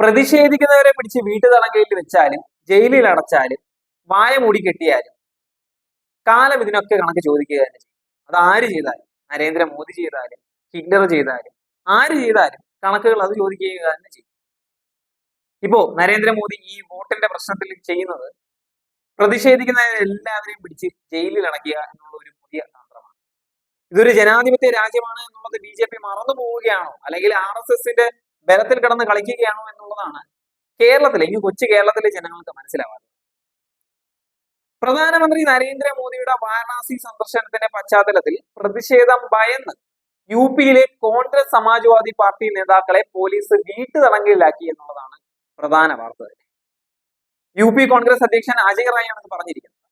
പ്രതിഷേധിക്കുന്നവരെ പിടിച്ച് വീട്ടു വീട്ടുതടങ്കലിൽ വെച്ചാലും ജയിലിൽ അടച്ചാലും വായ മൂടി കെട്ടിയാലും കാലം ഇതിനൊക്കെ കണക്ക് ചോദിക്കുക തന്നെ ചെയ്യും. അത് ആര് ചെയ്താലും നരേന്ദ്രമോദി ചെയ്താലും ഹിറ്റ്ലർ ചെയ്താലും ആര് ചെയ്താലും കണക്കുകൾ അത് ചോദിക്കുക തന്നെ ചെയ്യും. ഇപ്പോ നരേന്ദ്രമോദി ഈ വോട്ടിന്റെ പ്രശ്നത്തിൽ ചെയ്യുന്നത് പ്രതിഷേധിക്കുന്ന എല്ലാവരെയും പിടിച്ച് ജയിലിൽ അടയ്ക്കുക എന്നുള്ള ഒരു പുതിയ തന്ത്രമാണ്. ഇതൊരു ജനാധിപത്യ രാജ്യമാണ് എന്നുള്ളത് ബി ജെ പി മറന്നു പോവുകയാണോ? അല്ലെങ്കിൽ ആർ എസ് എസിന്റെ ബലത്തിൽ കിടന്ന് കളിക്കുകയാണോ എന്നുള്ളതാണ് കേരളത്തിലെ ഇനി കൊച്ചു കേരളത്തിലെ ജനങ്ങൾക്ക് മനസ്സിലാവാറ് പ്രധാനമന്ത്രി നരേന്ദ്രമോദിയുടെ വാരണാസി സന്ദർശനത്തിന്റെ പശ്ചാത്തലത്തിൽ പ്രതിഷേധം ഭയന്ന് യു പിയിലെ കോൺഗ്രസ് സമാജ്വാദി പാർട്ടി നേതാക്കളെ പോലീസ് വീട്ടു തടങ്കലിലാക്കി എന്നുള്ളതാണ് പ്രധാന വാർത്ത യു പി കോൺഗ്രസ് അധ്യക്ഷൻ അജയ് റായാണ് പറഞ്ഞിരിക്കുന്നത്.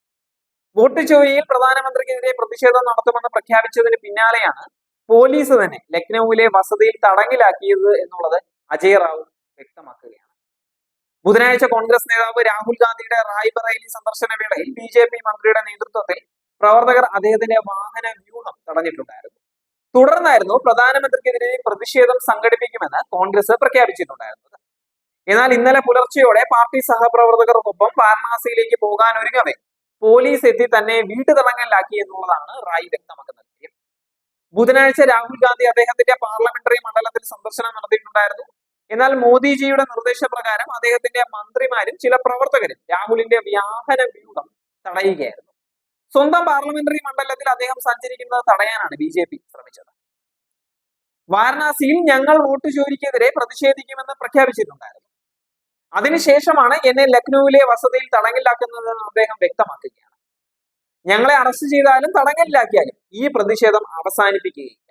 വോട്ട് ചോരിയിൽ പ്രധാനമന്ത്രിക്കെതിരെ പ്രതിഷേധം നടത്തുമെന്ന് പ്രഖ്യാപിച്ചതിന് പിന്നാലെയാണ് പോലീസ് തന്നെ ലക്നൌവിലെ വസതിയിൽ തടങ്കിലാക്കിയത് എന്നുള്ളത് അജയ് റാവു വ്യക്തമാക്കുകയാണ്. ബുധനാഴ്ച കോൺഗ്രസ് നേതാവ് രാഹുൽ ഗാന്ധിയുടെ റായ്ബറേലി സന്ദർശന വേളയിൽ ബി ജെ പി മന്ത്രിയുടെ നേതൃത്വത്തിൽ പ്രവർത്തകർ അദ്ദേഹത്തിന്റെ വാഹന വ്യൂഹം തടഞ്ഞിട്ടുണ്ടായിരുന്നു. തുടർന്നായിരുന്നു പ്രധാനമന്ത്രിക്കെതിരെ പ്രതിഷേധം സംഘടിപ്പിക്കുമെന്ന് കോൺഗ്രസ് പ്രഖ്യാപിച്ചിട്ടുണ്ടായിരുന്നത്. എന്നാൽ ഇന്നലെ പുലർച്ചെയോടെ പാർട്ടി സഹപ്രവർത്തകർക്കൊപ്പം വാരണാസിയിലേക്ക് പോകാൻ ഒരുങ്ങവേ പോലീസ് എത്തി തന്നെ വീട്ടുതടങ്ങലിലാക്കി എന്നുള്ളതാണ് റായ് വ്യക്തമാക്കുന്ന കാര്യം ബുധനാഴ്ച രാഹുൽ ഗാന്ധി അദ്ദേഹത്തിന്റെ പാർലമെന്ററി മണ്ഡലത്തിൽ സന്ദർശനം നടത്തിയിട്ടുണ്ടായിരുന്നു. എന്നാൽ മോദിജിയുടെ നിർദ്ദേശപ്രകാരം അദ്ദേഹത്തിന്റെ മന്ത്രിമാരും ചില പ്രവർത്തകരും രാഹുലിന്റെ വ്യാപന വ്യൂഹം തടയുകയായിരുന്നു. സ്വന്തം പാർലമെന്ററി മണ്ഡലത്തിൽ അദ്ദേഹം സഞ്ചരിക്കുന്നത് തടയാനാണ് ബി ശ്രമിച്ചത്. വാരണാസിയിൽ ഞങ്ങൾ വോട്ട് ചോരിക്കെതിരെ പ്രതിഷേധിക്കുമെന്ന് പ്രഖ്യാപിച്ചിട്ടുണ്ടായിരുന്നു. അതിനുശേഷമാണ് എന്നെ ലക്നൌവിലെ വസതിയിൽ തടങ്കിലാക്കുന്നതെന്ന് അദ്ദേഹം വ്യക്തമാക്കുകയാണ്. ഞങ്ങളെ അറസ്റ്റ് ചെയ്താലും തടങ്കലിലാക്കിയാലും ഈ പ്രതിഷേധം അവസാനിപ്പിക്കുകയില്ല.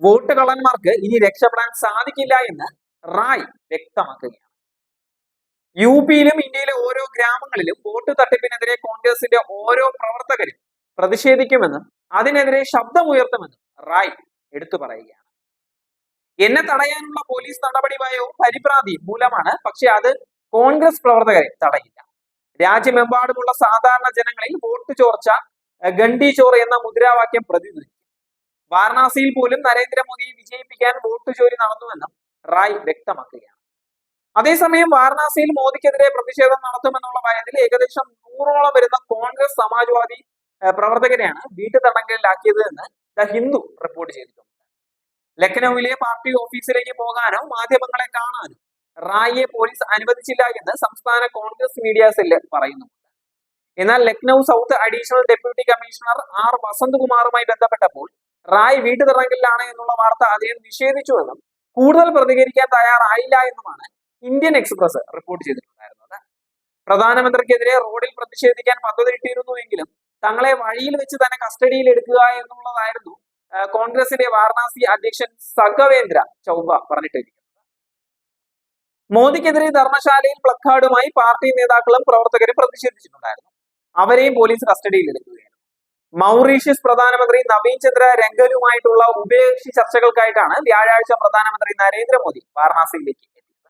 വോട്ട് കള്ളന്മാർക്ക് ഇനി രക്ഷപ്പെടാൻ സാധിക്കില്ല എന്ന് റായ് വ്യക്തമാക്കുകയാണ്. യു പിയിലും ഇന്ത്യയിലെ ഓരോ ഗ്രാമങ്ങളിലും വോട്ട് തട്ടിപ്പിനെതിരെ കോൺഗ്രസിന്റെ ഓരോ പ്രവർത്തകരും പ്രതിഷേധിക്കുമെന്നും അതിനെതിരെ ശബ്ദമുയർത്തുമെന്നും റായ് എടുത്തു പറയുകയാണ്. എന്നെ തടയാനുള്ള പോലീസ് നടപടി പരിഭ്രാന്തിയും മൂലമാണ് പക്ഷെ അത് കോൺഗ്രസ് പ്രവർത്തകരെ തടയില്ല. രാജ്യമെമ്പാടുമുള്ള സാധാരണ ജനങ്ങളിൽ വോട്ട് ചോർച്ച ഗണ്ടി ചോർ എന്ന മുദ്രാവാക്യം പ്രതിനിധിക്കും വാരണാസിയിൽ പോലും നരേന്ദ്രമോദിയെ വിജയിപ്പിക്കാൻ വോട്ട് ചോരി നടന്നുവെന്നും റായ് വ്യക്തമാക്കുകയാണ്. അതേസമയം വാരണാസിയിൽ മോദിക്കെതിരെ പ്രതിഷേധം നടത്തുമെന്നുള്ള ഭയത്തിൽ ഏകദേശം നൂറോളം വരുന്ന കോൺഗ്രസ് സമാജ്വാദി പ്രവർത്തകരെയാണ് വീട്ടു തടങ്കലിലാക്കിയത് എന്ന് ദ ഹിന്ദു റിപ്പോർട്ട് ചെയ്തിട്ടുണ്ട്. ലക്നൌവിലെ പാർട്ടി ഓഫീസിലേക്ക് പോകാനോ മാധ്യമങ്ങളെ കാണാനോ റായിയെ പോലീസ് അനുവദിച്ചില്ല എന്ന് സംസ്ഥാന കോൺഗ്രസ് മീഡിയ സെല്ല് പറയുന്നു. എന്നാൽ Lucknow south additional deputy commissioner R വസന്തകുമാറുമായി ബന്ധപ്പെട്ടപ്പോൾ റായ് വീട്ടുതടങ്കലിലാണ് എന്നുള്ള വാർത്ത അദ്ദേഹം നിഷേധിച്ചുവെന്നും കൂടുതൽ പ്രതികരിക്കാൻ തയ്യാറായില്ല എന്നുമാണ് ഇന്ത്യൻ എക്സ്പ്രസ് റിപ്പോർട്ട് ചെയ്തിട്ടുണ്ടായിരുന്നത്. പ്രധാനമന്ത്രിക്കെതിരെ റോഡിൽ പ്രതിഷേധിക്കാൻ പദ്ധതിയിട്ടിരുന്നുവെങ്കിലും തങ്ങളെ വഴിയിൽ വെച്ച് തന്നെ കസ്റ്റഡിയിൽ എടുക്കുക എന്നുള്ളതായിരുന്നു കോൺഗ്രസിന്റെ വാരണാസി അധ്യക്ഷൻ സഖവേന്ദ്ര ചൗബ പറഞ്ഞിട്ടിരിക്കുന്നത് മോദിക്കെതിരെ ധർമ്മശാലയിൽ പ്ലക്കാർഡുമായി പാർട്ടി നേതാക്കളും പ്രവർത്തകരും പ്രതിഷേധിച്ചിട്ടുണ്ടായിരുന്നു. അവരെയും പോലീസ് കസ്റ്റഡിയിൽ എടുക്കുകയാണ് മൗറീഷ്യസ് പ്രധാനമന്ത്രി നവീൻ ചന്ദ്ര രംഗലുമായിട്ടുള്ള ഉഭയകക്ഷി ചർച്ചകൾക്കായിട്ടാണ് വ്യാഴാഴ്ച പ്രധാനമന്ത്രി നരേന്ദ്രമോദി വാരണാസിയിലേക്ക്